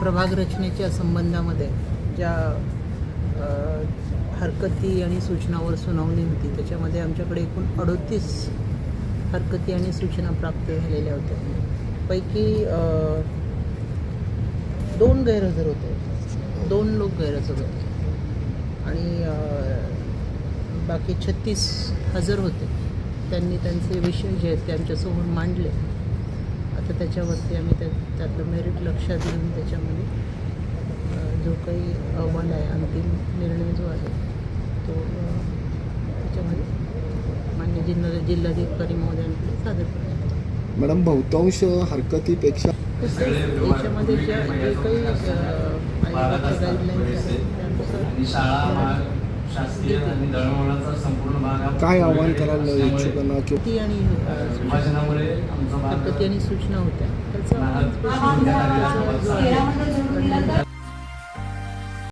प्रभाग रचनेच्या संबंधामध्ये ज्या हरकती आणि सूचनावर सुनावणी होती त्याच्यामध्ये आमच्याकडे एकूण अडोतीस हरकती आणि सूचना प्राप्त झालेल्या होत्या. पैकी दोन गैरहजर होते. दोन लोक गैरहजर होते. आणि बाकी छत्तीस हजर होते. त्यांनी त्यांचे विषय जे आहेत ते आमच्यासमोर मांडले. आता त्याच्यावरती आम्ही त्या त्यातलं मेरिट लक्षात घेऊन त्याच्यामध्ये जो काही अहवाल आहे अंतिम निर्णय जो आहे तो त्याच्यामध्ये मान्य जिल्हा जिल्हाधिकारी महोदयांकडे सादर करण्यात. मॅडम बहुतांश हरकतीपेक्षा तसंच याच्यामध्ये ज्या जे काही गाईडलाईन्स आहेत त्यानुसार काय आव्हान करायला इच्छुकांना किंवा हरकती आणि आणि सूचना होत्या त्याचा